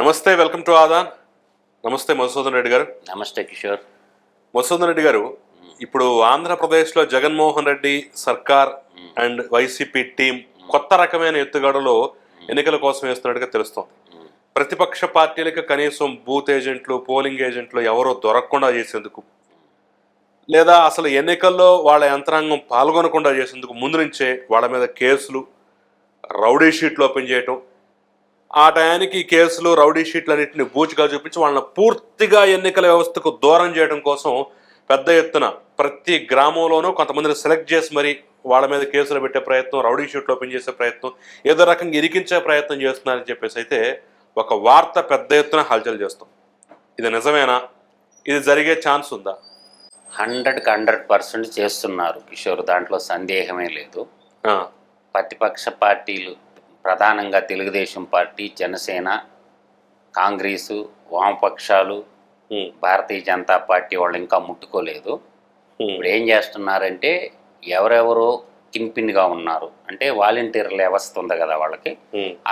నమస్తే welcome to Aadan. నమస్తే మధుసూదన్ రెడ్డి గారు. నమస్తే కిషోర్. మధుసూదన్ రెడ్డి గారు ఇప్పుడు ఆంధ్రప్రదేశ్లో జగన్మోహన్ రెడ్డి సర్కార్ అండ్ వైసీపీ టీం కొత్త రకమైన ఎత్తుగడలో ఎన్నికల కోసం వేస్తున్నట్టుగా తెలుస్తోంది. ప్రతిపక్ష పార్టీలకు కనీసం బూత్ ఏజెంట్లు పోలింగ్ ఏజెంట్లు ఎవరో దొరకకుండా చేసేందుకు లేదా అసలు ఎన్నికల్లో వాళ్ళ యంత్రాంగం పాల్గొనకుండా చేసేందుకు ముందు నుంచే వాళ్ళ మీద కేసులు రౌడీ షీట్లు ఓపెన్ చేయటం ఆ టయానికి ఈ కేసులు రౌడీ షీట్లన్నింటినీ బూచిగా చూపించి వాళ్ళని పూర్తిగా ఎన్నికల వ్యవస్థకు దూరం చేయడం కోసం పెద్ద ఎత్తున ప్రతి గ్రామంలోనూ కొంతమందిని సెలెక్ట్ చేసి మరి వాళ్ళ మీద కేసులు పెట్టే ప్రయత్నం రౌడీ షీట్లు ఓపెన్ చేసే ప్రయత్నం ఏదో రకంగా ఇరికించే ప్రయత్నం చేస్తున్నారని చెప్పేసి అయితే ఒక వార్త పెద్ద ఎత్తున హల్చల్ చేస్తాం. ఇది నిజమేనా? ఇది జరిగే ఛాన్స్ ఉందా? హండ్రెడ్కి హండ్రెడ్ పర్సెంట్ చేస్తున్నారు కిషోర్ దాంట్లో సందేహమే లేదు. ప్రతిపక్ష పార్టీలు ప్రధానంగా తెలుగుదేశం పార్టీ జనసేన కాంగ్రెసు వామపక్షాలు భారతీయ జనతా పార్టీ వాళ్ళు ఇంకా ముట్టుకోలేదు. ఇప్పుడు ఏం చేస్తున్నారంటే ఎవరెవరు కిన్పిన్గా ఉన్నారు. అంటే వాలంటీర్ వ్యవస్థ ఉంది కదా వాళ్ళకి.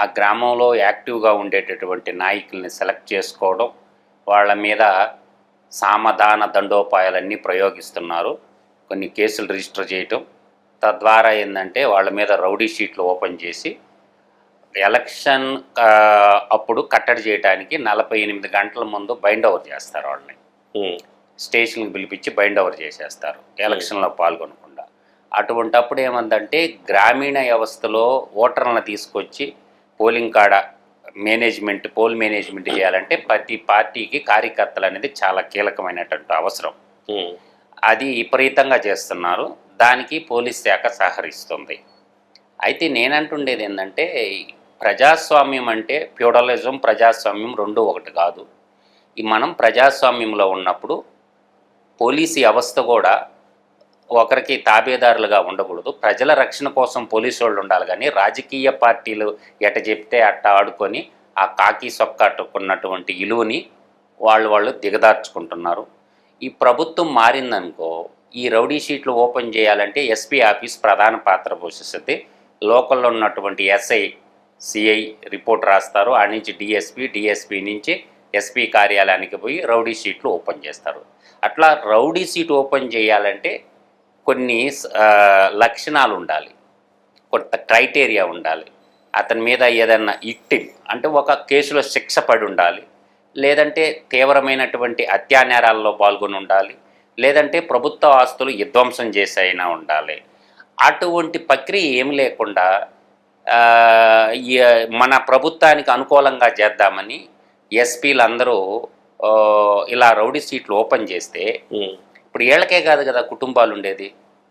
ఆ గ్రామంలో యాక్టివ్గా ఉండేటటువంటి నాయకుల్ని సెలెక్ట్ చేసుకోవడం వాళ్ళ మీద సామధాన దండోపాయాలన్నీ ప్రయోగిస్తున్నారు. కొన్ని కేసులు రిజిస్టర్ చేయటం. తద్వారా ఏంటంటే వాళ్ళ మీద రౌడీ షీట్లు ఓపెన్ చేసి ఎలక్షన్ అప్పుడు కట్టడి చేయడానికి నలభై ఎనిమిది గంటల ముందు బైండ్ ఓవర్ చేస్తారు వాళ్ళని. స్టేషన్కి పిలిపించి బైండ్ ఓవర్ చేసేస్తారు ఎలక్షన్లో పాల్గొనకుండా. అటువంటప్పుడు ఏమందంటే గ్రామీణ వ్యవస్థలో ఓటర్లను తీసుకొచ్చి పోలింగ్ కాడ మేనేజ్మెంట్ పోల్ మేనేజ్మెంట్ చేయాలంటే ప్రతి పార్టీకి కార్యకర్తలు అనేది చాలా కీలకమైనటువంటి అవసరం. అది విపరీతంగా చేస్తున్నారు. దానికి పోలీస్ శాఖ సహకరిస్తుంది. అయితే నేనంటుండేది ఏంటంటే ప్రజాస్వామ్యం అంటే ఫ్యూడలిజం ప్రజాస్వామ్యం రెండు ఒకటి కాదు. ఈ మనం ప్రజాస్వామ్యంలో ఉన్నప్పుడు పోలీసు వ్యవస్థ కూడా ఒకరికి తాబేదారులుగా ఉండకూడదు. ప్రజల రక్షణ కోసం పోలీసు వాళ్ళు ఉండాలి కానీ రాజకీయ పార్టీలు ఎట చెప్తే అట్ట ఆడుకొని ఆ కాకి సొక్కట్టుకున్నటువంటి ఇలువని వాళ్ళు వాళ్ళు దిగదార్చుకుంటున్నారు. ఈ ప్రభుత్వం మారిందనుకో ఈ రౌడీ షీట్లు ఓపెన్ చేయాలంటే ఎస్పీ ఆఫీస్ ప్రధాన పాత్ర పోషిస్తుంది. లోకల్లో ఉన్నటువంటి ఎస్ఐ సిఐ రిపోర్ట్ రాస్తారు. ఆ నుంచి డిఎస్పి డిఎస్పి నుంచి ఎస్పీ కార్యాలయానికి పోయి రౌడీ షీట్లు ఓపెన్ చేస్తారు. అట్లా రౌడీ షీట్ ఓపెన్ చేయాలంటే కొన్ని లక్షణాలు ఉండాలి. కొంత క్రైటీరియా ఉండాలి. అతని మీద ఏదన్నా ఇట్టింగ్ అంటే ఒక కేసులో శిక్ష పడి ఉండాలి. లేదంటే తీవ్రమైనటువంటి అత్యానేరాల్లో పాల్గొని ఉండాలి. లేదంటే ప్రభుత్వ ఆస్తులు విధ్వంసం చేసైనా అయినా ఉండాలి. అటువంటి ప్రక్రియ ఏమి లేకుండా మన ప్రభుత్వానికి అనుకూలంగా చేద్దామని ఎస్పీలు అందరూ ఇలా రౌడీ సీట్లు ఓపెన్ చేస్తే ఇప్పుడు వీళ్ళకే కాదు కదా కుటుంబాలు ఉండేది.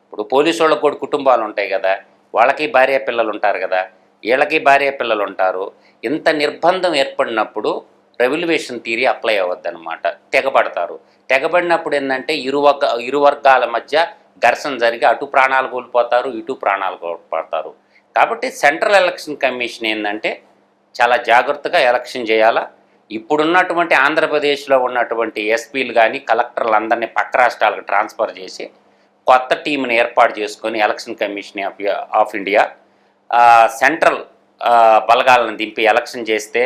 ఇప్పుడు పోలీసు వాళ్ళకి కూడా కుటుంబాలు ఉంటాయి కదా. వాళ్ళకి భార్య పిల్లలు ఉంటారు కదా. వీళ్ళకి భార్య పిల్లలు ఉంటారు. ఇంత నిర్బంధం ఏర్పడినప్పుడు రెవల్యూషన్ థీరీ అప్లై అవ్వద్దన్నమాట. తెగబడతారు. తెగబడినప్పుడు ఏంటంటే ఇరు వర్గ ఇరు వర్గాల మధ్య ఘర్షణ జరిగి అటు ప్రాణాలు కోల్పోతారు ఇటు ప్రాణాలు కోల్పోతారు. కాబట్టి సెంట్రల్ ఎలక్షన్ కమిషన్ ఏంటంటే చాలా జాగ్రత్తగా ఎలక్షన్ చేయాలా? ఇప్పుడున్నటువంటి ఆంధ్రప్రదేశ్లో ఉన్నటువంటి ఎస్పీలు కానీ కలెక్టర్లు అందరినీ పక్క రాష్ట్రాలకు ట్రాన్స్ఫర్ చేసి కొత్త టీంని ఏర్పాటు చేసుకొని election commission of of India central బలగాలను దింపి ఎలక్షన్ చేస్తే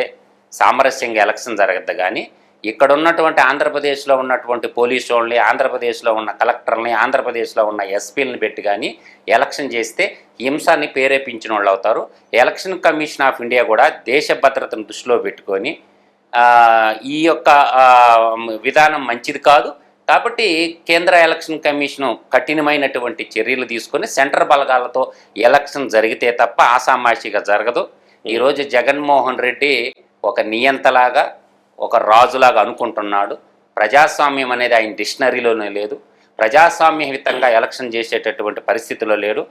సామరస్యంగా ఎలక్షన్ జరగద్దు కానీ ఇక్కడ ఉన్నటువంటి ఆంధ్రప్రదేశ్లో ఉన్నటువంటి పోలీసు వాళ్ళని ఆంధ్రప్రదేశ్లో ఉన్న కలెక్టర్ని ఆంధ్రప్రదేశ్లో ఉన్న ఎస్పీలను పెట్టి కానీ ఎలక్షన్ చేస్తే హింసాన్ని ప్రేరేపించిన వాళ్ళు అవుతారు. ఎలక్షన్ కమిషన్ ఆఫ్ ఇండియా కూడా దేశ భద్రతను దృష్టిలో పెట్టుకొని ఈ యొక్క విధానం మంచిది కాదు. కాబట్టి కేంద్ర ఎలక్షన్ కమిషన్ కఠినమైనటువంటి చర్యలు తీసుకొని సెంటర్ బలగాలతో ఎలక్షన్ జరిగితే తప్ప ఆసామాషిగా జరగదు. ఈరోజు జగన్మోహన్ రెడ్డి ఒక నియంతలాగా ఒక రాజులాగా అనుకుంటున్నాడు. ప్రజాస్వామ్యం అనేది ఆయన డిక్షనరీలోనే లేదు. ప్రజాస్వామ్యహితంగా ఎలక్షన్ చేసేటటువంటి పరిస్థితిలో లేరు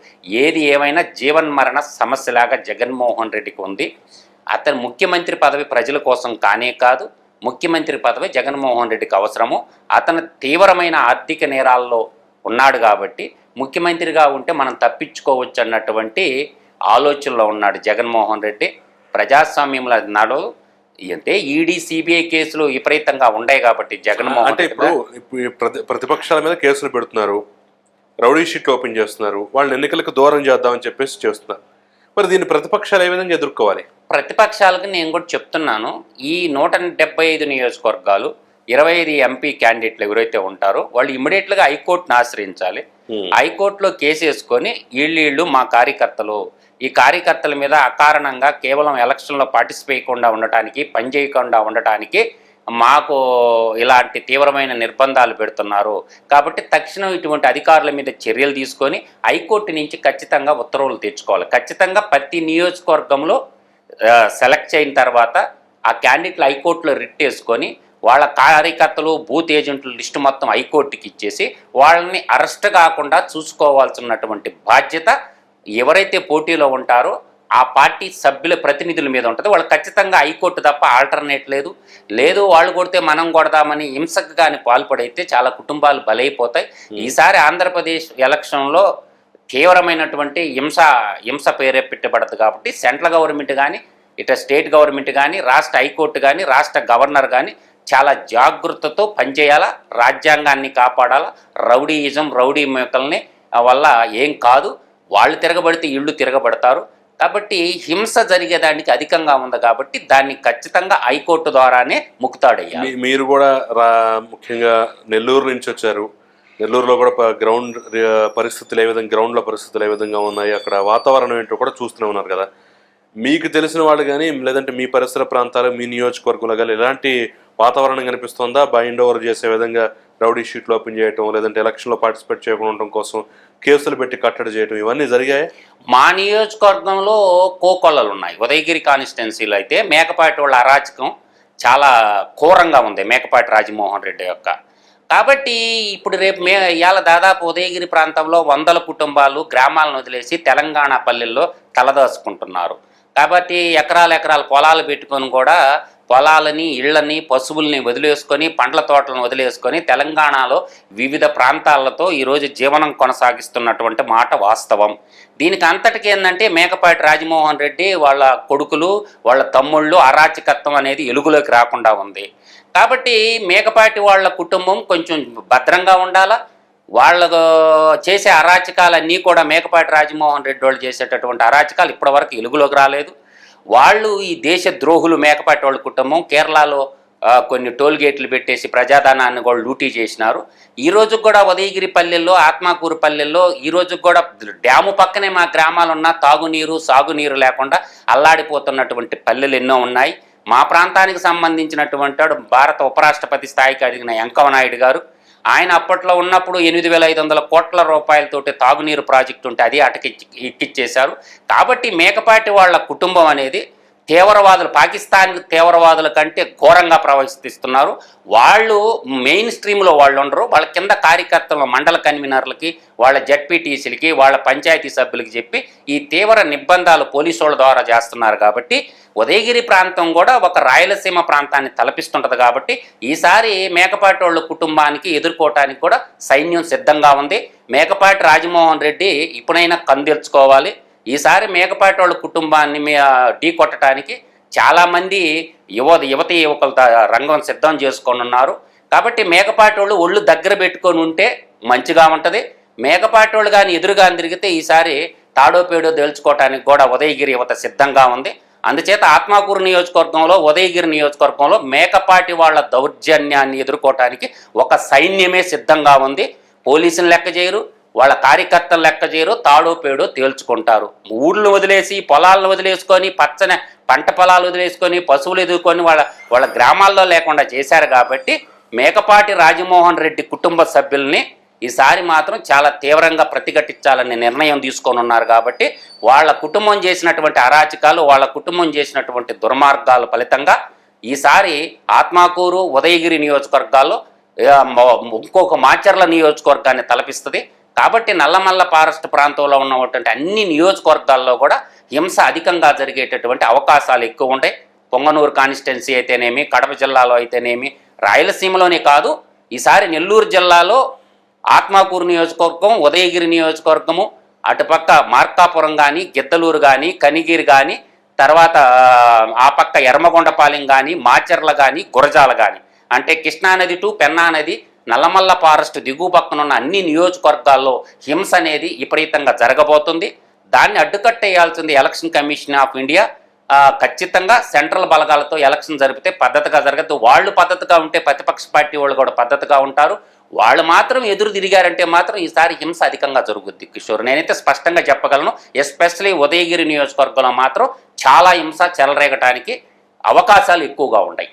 ఏది ఏమైనా జీవన్మరణ సమస్యలాగా జగన్మోహన్ రెడ్డికి ఉంది. అతను ముఖ్యమంత్రి పదవి ప్రజల కోసం కానే కాదు ముఖ్యమంత్రి పదవి జగన్మోహన్ రెడ్డికి అవసరము. అతను తీవ్రమైన ఆర్థిక నేరాల్లో ఉన్నాడు కాబట్టి ముఖ్యమంత్రిగా ఉంటే మనం తప్పించుకోవచ్చు అన్నటువంటి ఆలోచనలో ఉన్నాడు జగన్మోహన్ రెడ్డి. ప్రజాస్వామ్యంలో నాడు అంటే ఈడీ సిబిఐ కేసులు విపరీతంగా ఉన్నాయి కాబట్టి జగన్మోహన్ అంటే ఇప్పుడు ప్రతిపక్షాల మీద కేసులు పెడుతున్నారు. రౌడీ షీట్ ఓపెన్ చేస్తున్నారు. వాళ్ళని ఎన్నికలకు దూరం చేద్దామని చెప్పేసి చేస్తున్నారు. మరి దీన్ని ప్రతిపక్షాలు ఏ విధంగా ఎదుర్కోవాలి? ప్రతిపక్షాలకు నేను కూడా చెప్తున్నాను. ఈ నూట డెబ్బై ఐదు నియోజకవర్గాలు ఇరవై ఐదు ఎంపీ క్యాండిడేట్లు ఎవరైతే ఉంటారో వాళ్ళు ఇమ్మీడియట్గా హైకోర్టును ఆశ్రయించాలి. హైకోర్టులో కేసు వేసుకొని వీళ్ళు మా కార్యకర్తలు ఈ కార్యకర్తల మీద అకారణంగా కేవలం ఎలక్షన్లో పార్టిసిపేయకుండా ఉండటానికి పనిచేయకుండా ఉండటానికి మాకు ఇలాంటి తీవ్రమైన నిర్బంధాలు పెడుతున్నారు. కాబట్టి తక్షణం ఇటువంటి అధికారుల మీద చర్యలు తీసుకొని హైకోర్టు నుంచి ఖచ్చితంగా ఉత్తర్వులు తెచ్చుకోవాలి. ఖచ్చితంగా ప్రతి నియోజకవర్గంలో సెలెక్ట్ అయిన తర్వాత ఆ క్యాండిడేట్లు హైకోర్టులో రిట్ వేసుకొని వాళ్ళ కార్యకర్తలు బూత్ ఏజెంట్ల లిస్టు మొత్తం హైకోర్టుకి ఇచ్చేసి వాళ్ళని అరెస్ట్ కాకుండా చూసుకోవాల్సినటువంటి బాధ్యత ఎవరైతే పోటీలో ఉంటారో ఆ పార్టీ సభ్యుల ప్రతినిధుల మీద ఉంటుంది. వాళ్ళు ఖచ్చితంగా హైకోర్టు తప్ప ఆల్టర్నేట్ లేదు. లేదు వాళ్ళు కొడితే మనం కొడదామని హింసకు కానీ పాల్పడైతే చాలా కుటుంబాలు బలైపోతాయి. ఈసారి ఆంధ్రప్రదేశ్ ఎలక్షన్లో తీవ్రమైనటువంటి హింస హింస పేరే పెట్టబడదు కాబట్టి సెంట్రల్ గవర్నమెంట్ కానీ ఇటు స్టేట్ గవర్నమెంట్ కానీ రాష్ట్ర హైకోర్టు కానీ రాష్ట్ర గవర్నర్ కానీ చాలా జాగృతతో పనిచేయాలా? రాజ్యాంగాన్ని కాపాడాలా? రౌడీయిజం రౌడీ మేకల్ని వల్ల ఏం కాదు. వాళ్ళు తిరగబడితే ఇళ్ళు తిరగబడతారు. కాబట్టి హింస జరిగేదానికి అధికంగా ఉంది కాబట్టి దాన్ని ఖచ్చితంగా హైకోర్టు ద్వారానే ముక్తాడయ్యా మీరు కూడా రా ముఖ్యంగా నెల్లూరు నుంచి వచ్చారు. నెల్లూరులో కూడా గ్రౌండ్ పరిస్థితులు ఏ విధంగా గ్రౌండ్లో పరిస్థితులు ఏ విధంగా ఉన్నాయి అక్కడ వాతావరణం ఏంటో కూడా చూస్తూనే ఉన్నారు కదా. మీకు తెలిసిన వాళ్ళు కానీ లేదంటే మీ పరిసర ప్రాంతాలు మీ నియోజకవర్గంలో కానీ ఎలాంటి వాతావరణం కనిపిస్తుందా? బైండ్ ఓవర్ చేసే విధంగా రౌడీ షీట్లు ఓపెన్ చేయటం లేదంటే ఎలక్షన్లో పార్టిసిపేట్ చేయకుండా ఉండటం కోసం కేసులు పెట్టి కట్టడి చేయడం ఇవన్నీ జరిగాయి? మా నియోజకవర్గంలో కోకొల్లలు ఉన్నాయి ఉదయగిరి కాన్స్టిట్యున్సీలో అయితే మేకపాటి వాళ్ళ అరాచకం చాలా ఘోరంగా ఉంది మేకపాటి రాజమోహన్ రెడ్డి యొక్క. కాబట్టి ఇప్పుడు రేపు మే ఇవాళ దాదాపు ఉదయగిరి ప్రాంతంలో వందల కుటుంబాలు గ్రామాలను వదిలేసి తెలంగాణ పల్లెల్లో తలదాచుకుంటున్నారు. కాబట్టి ఎకరాల ఎకరాల పొలాలు పెట్టుకొని కూడా పొలాలని ఇళ్ళని పశువుల్ని వదిలేసుకొని పండ్ల తోటలను వదిలేసుకొని తెలంగాణలో వివిధ ప్రాంతాలతో ఈరోజు జీవనం కొనసాగిస్తున్నటువంటి మాట వాస్తవం. దీనికి అంతటికి ఏంటంటే మేకపాటి రాజమోహన్ రెడ్డి వాళ్ళ కొడుకులు వాళ్ళ తమ్ముళ్ళు అరాచకత్వం అనేది ఎలుగులోకి రాకుండా ఉంది. కాబట్టి మేకపాటి వాళ్ళ కుటుంబం కొంచెం భద్రంగా ఉండాలా? వాళ్ళకు చేసే అరాచకాలన్నీ కూడా మేకపాటి రాజమోహన్ రెడ్డి వాళ్ళు చేసేటటువంటి అరాచకాలు ఇప్పటివరకు ఎలుగులోకి రాలేదు. వాళ్ళు ఈ దేశ ద్రోహులు మేకపాటి వాళ్ళ కుటుంబం కేరళలో కొన్ని టోల్ గేట్లు పెట్టేసి ప్రజాధనాన్ని కూడా లూటీ చేసినారు. ఈ రోజు కూడా ఉదయగిరి పల్లెల్లో ఆత్మకూరు పల్లెల్లో ఈ రోజు కూడా డ్యాము పక్కనే మా గ్రామాలు ఉన్న తాగునీరు సాగునీరు లేకుండా అల్లాడిపోతున్నటువంటి పల్లెలు ఎన్నో ఉన్నాయి. మా ప్రాంతానికి సంబంధించినటువంటి వాడు భారత ఉపరాష్ట్రపతి స్థాయికి అడిగిన వెంకవనాయుడు నాయుడు గారు ఆయన అప్పట్లో ఉన్నప్పుడు ఎనిమిది వేల ఐదు వందల కోట్ల రూపాయలతోటి తాగునీరు ప్రాజెక్టు ఉంటే అది అటకిచ్చి ఎక్కిచ్చేశారు కాబట్టి మేకపాటి వాళ్ళ కుటుంబం అనేది తీవ్రవాదులు పాకిస్తాన్ తీవ్రవాదుల కంటే ఘోరంగా ప్రవర్తిస్తున్నారు వాళ్ళు మెయిన్ స్ట్రీమ్లో వాళ్ళు ఉండరు. వాళ్ళ కింద కార్యకర్తలు మండల కన్వీనర్లకి వాళ్ళ జడ్పీటీసీలకి వాళ్ళ పంచాయతీ సభ్యులకి చెప్పి ఈ తీవ్ర నిబంధాలు పోలీసుల ద్వారా చేస్తున్నారు కాబట్టి ఉదయగిరి ప్రాంతం కూడా ఒక రాయలసీమ ప్రాంతాన్ని తలపిస్తుంటది కాబట్టి ఈసారి మేకపాటి వాళ్ళ కుటుంబానికి ఎదుర్కోవటానికి కూడా సైన్యం సిద్ధంగా ఉంది. మేకపాటి రాజమోహన్ రెడ్డి ఇప్పుడైనా కందెల్చుకోవాలి. ఈసారి మేకపాటి వాళ్ళ కుటుంబాన్ని మీ ఢీ కొట్టడానికి చాలామంది యువ యువతి యువకుల రంగం సిద్ధం చేసుకొని ఉన్నారు కాబట్టి మేకపాటి వాళ్ళు ఒళ్ళు దగ్గర పెట్టుకొని ఉంటే మంచిగా ఉంటుంది. మేకపాటి వాళ్ళు కానీ ఎదురుగా తిరిగితే ఈసారి తాడోపేడో తెలుసుకోవటానికి కూడా ఉదయగిరి యువత సిద్ధంగా ఉంది. అందుచేత ఆత్మకూరు నియోజకవర్గంలో ఉదయగిరి నియోజకవర్గంలో మేకపాటి వాళ్ళ దౌర్జన్యాన్ని ఎదుర్కోవటానికి ఒక సైన్యమే సిద్ధంగా ఉంది. పోలీసులు లెక్క చేయరు. వాళ్ళ కార్యకర్తలు లెక్క చేయరు తాడో పేడో తేల్చుకుంటారు. ఊళ్ళు వదిలేసి పొలాలను వదిలేసుకొని పచ్చని పంట పొలాలు వదిలేసుకొని పశువులు ఎదుర్కొని వాళ్ళ వాళ్ళ గ్రామాల్లో లేకుండా చేశారు కాబట్టి మేకపాటి రాజమోహన్ రెడ్డి కుటుంబ సభ్యుల్ని ఈసారి మాత్రం చాలా తీవ్రంగా ప్రతిఘటించాలనే నిర్ణయం తీసుకొని ఉన్నారు కాబట్టి వాళ్ళ కుటుంబం చేసినటువంటి అరాచకాలు వాళ్ళ కుటుంబం చేసినటువంటి దుర్మార్గాల ఫలితంగా ఈసారి ఆత్మాకూరు ఉదయగిరి నియోజకవర్గాల్లో ఇంకొక మాచర్ల నియోజకవర్గాన్ని తలపిస్తుంది. కాబట్టి నల్లమల్ల ఫారెస్ట్ ప్రాంతంలో ఉన్నటువంటి అన్ని నియోజకవర్గాల్లో కూడా హింస అధికంగా జరిగేటటువంటి అవకాశాలు ఎక్కువ ఉంటాయి. పొంగనూరు కాన్స్టిట్యున్సీ అయితేనేమి కడప జిల్లాలో అయితేనేమి రాయలసీమలోనే కాదు ఈసారి నెల్లూరు జిల్లాలో ఆత్మాకూరు నియోజకవర్గం ఉదయగిరి నియోజకవర్గము అటుపక్క మార్కాపురం కానీ గిద్దలూరు కానీ కనిగిరి కానీ తర్వాత ఆ పక్క ఎర్మగొండపాలెం కానీ మాచర్ల కానీ గురజాల కానీ అంటే కృష్ణానది టు పెన్నా నది నల్లమల్ల ఫారెస్ట్ దిగువ పక్కన ఉన్న అన్ని నియోజకవర్గాల్లో హింస అనేది విపరీతంగా జరగబోతుంది. దాన్ని అడ్డుకట్టేయాల్సింది ఎలక్షన్ కమిషన్ ఆఫ్ ఇండియా. ఖచ్చితంగా సెంట్రల్ బలగాలతో ఎలక్షన్ జరిపితే పద్ధతిగా జరగదు. వాళ్ళు పద్ధతిగా ఉంటే ప్రతిపక్ష పార్టీ వాళ్ళు కూడా పద్ధతిగా ఉంటారు. వాళ్ళు మాత్రం ఎదురు తిరిగారంటే మాత్రం ఈసారి హింస అధికంగా జరుగుద్ది. కిషోర్ నేనైతే స్పష్టంగా చెప్పగలను ఎస్పెషలీ ఉదయగిరి నియోజకవర్గంలో మాత్రం చాలా హింస చెలరేగటానికి అవకాశాలు ఎక్కువగా ఉన్నాయి.